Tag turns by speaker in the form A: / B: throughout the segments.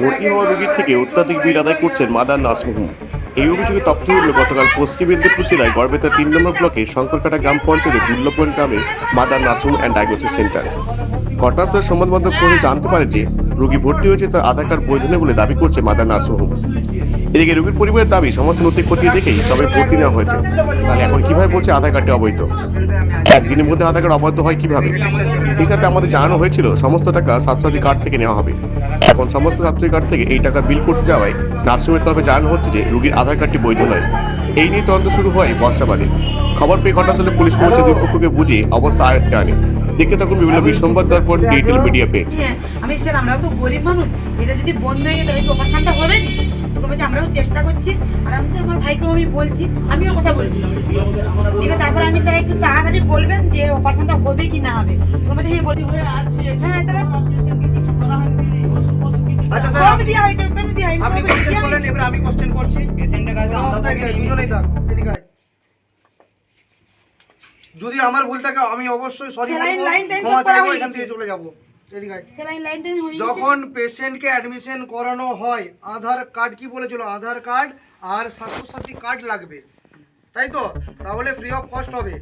A: ভর্তি হওয়া রোগীর থেকে অত্যাধিক বিল আদায় করছেন মাদার নার্সিংহোম এই অভিযোগে তথ্য উঠল, গতকাল পশ্চিম মেদিনীপুর জেলায় গড়বেতা তিন নম্বর ব্লকে শঙ্করকাটা গ্রাম পঞ্চায়েতের দুর্লভগঞ্জ গ্রামে mother nursing and diagnosis centre ঘটনাস্থলে সংবাদ পড়ে জানতে পারে যে, রোগী ভর্তি হয়েছে তার আধার কার্ড বৈধ নেই বলে দাবি করছে মাদার নার্সিংহোম এদিকে রোগীর পরিবারের দাবি সমস্ত নথি খতিয়ে দেখেই তবে ভর্তি নেওয়া হয়েছে। তাহলে এখন কীভাবে বলছে আধার কার্ডটি অবৈধ? একদিনের মধ্যে আধার কার্ড অবৈধ হয় কীভাবে? সাথে আমাদের জানানো হয়েছিল, সমস্ত টাকা স্বাস্থ্যসাথী কার্ড থেকে নেওয়া হবে। এখন সমস্ত স্বাস্থ্যসাথী কার্ড থেকে এই টাকা বিল করতে যাওয়ায় নার্সিংহোমের তরফে জানানো হচ্ছে যে রুগীর আধার কার্ডটি বৈধ নয়। এই নিয়ে তদন্ত শুরু হয় বর্ষাবাদে খবর পেয়ে ঘটনাস্থলে পুলিশ পৌঁছে দুই পক্ষকে বুঝিয়ে অবস্থা আয়ত্তে আনে দেখে তখন বিভিন্ন বিসম্বাদ দেওয়ার পর ডিজিটাল মিডিয়া পেয়ে
B: বলছি, আমি স্যার আমরাও তো গরিব মানুষ। এটা যদি বন্ধ হয়ে গেলে এই অপারেশনটা হবে বলছি আমরাও চেষ্টা করছি। আর আমি তো আমার ভাইকেও আমি বলছি আমিও কথা বলছি। ঠিক আছে তারপরে আমি তাই একটু তাড়াতাড়ি বলবেন যে অপারেশনটা হবে কি না হবে। মধ্যে হ্যাঁ বলি। হ্যাঁ তাহলে
C: আচ্ছা স্যার
B: হয়েছে কেন হয়নি?
C: আপনি কোশ্চেন করলেন। এবার আমি কোশ্চেন করছি।
D: পেশেন্টের কাছে আমরা
C: দুজনেই থাক এদিকে আয়। যদি আমার ভুল থাকে আমি অবশ্যই সরি বলব ক্ষমা চাইব এখান থেকে চলে যাব। এদিকে আয়।
B: সেলাইন লাইন টাইন হয়ে গেছে।
C: যখন পেশেন্টকে অ্যাডমিশন করানো হয় আধার কার্ড কি বলেছিল? আধার কার্ড আর স্বাস্থ্যসাথী কার্ড লাগবে। তাই তো? তাহলে ফ্রি অফ কস্ট হবে।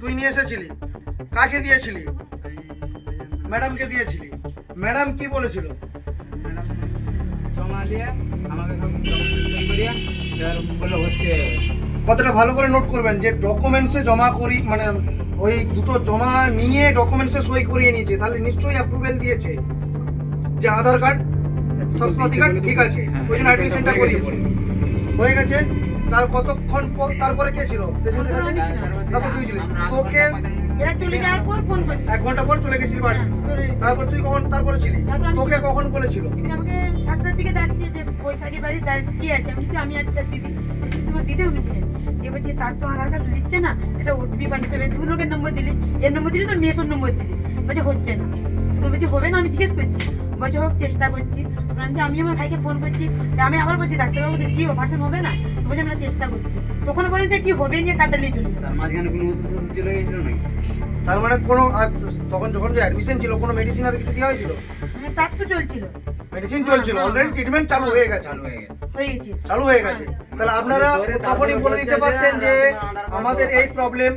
C: তুই নিয়ে এসেছিলি। কাকে দিয়েছিলি? ম্যাডামকে দিয়েছিলি। ম্যাডাম কি বলেছিল?
D: জমা দিয়ে আমাকে করিয়া এবার হচ্ছে
C: কথাটা ভালো করে নোট করবেন যে ডকুমেন্টসে জমা করি মানে ওই দুটো জমা নিয়ে ডকুমেন্টসে সই করিয়ে নিয়েছে তাহলে নিশ্চয়ই অ্যাপ্রুভেল দিয়েছে। যে আধার কার্ড স্বাস্থ্যসাথী কার্ড ঠিক আছে ওই জন্য অ্যাডমিশনটা করিয়েছে। হয়ে গেছে। তার কতক্ষণ পর তারপরে কে ছিল? পেশেন্টের কাছে? তারপর তুই ছিলি। তোকে
B: এরা চলে যাওয়ার পর ফোন করে।
C: এক ঘণ্টা পর চলে গেছিলি বাড়ি। তারপর তুই কখন তারপরে ছিলি? তোকে কখন বলেছিল?
B: তুমি আমাকে সাতটার দিকে ডাকছে যে বৈশাখী বাড়ি কি আছে? আমি আমি আছি তার দিদি। তোমার দিদি উঠেছে এ বলছে তার তো আধার কার্ড দিচ্ছে না। এটা ওটিপি পাঠাতে হবে দু লোকের নম্বর দিলি। এর নম্বর দিলি তোর মেসোর নম্বর দিলি। বলছে হচ্ছে না। তুমি বলছি হবে না? আমি জিজ্ঞেস করছি। বলছে হোক চেষ্টা করছি। আমি আমি আমার ভাইকে ফোন করছি। আমি আবার বলছি ডাক্তারবাবু কি অপারেশন হবে না? তো বলছে আমরা চেষ্টা করছি। তখন বলি যে কি হবে নিয়ে কার্ডটা নিয়ে চলে
D: তার মাঝখানে কোনো ওষুধ চলে গেছিল নাকি?
C: তার মানে কোনো আর তখন যখন যে অ্যাডমিশন ছিল কোনো মেডিসিন আর কিছু দেওয়া হয়েছিল?
B: মানে তার তো চলছিল।
C: মেডিসিন চলছিল অলরেডি ট্রিটমেন্ট চালু হয়ে গেছে।
D: চালু হয়ে গেছে।
B: হয়ে গেছে।
C: চালু হয়ে গেছে। তাহলে আপনারা তখনই বলে দিতে পারতেন যে আমাদের এই প্রবলেম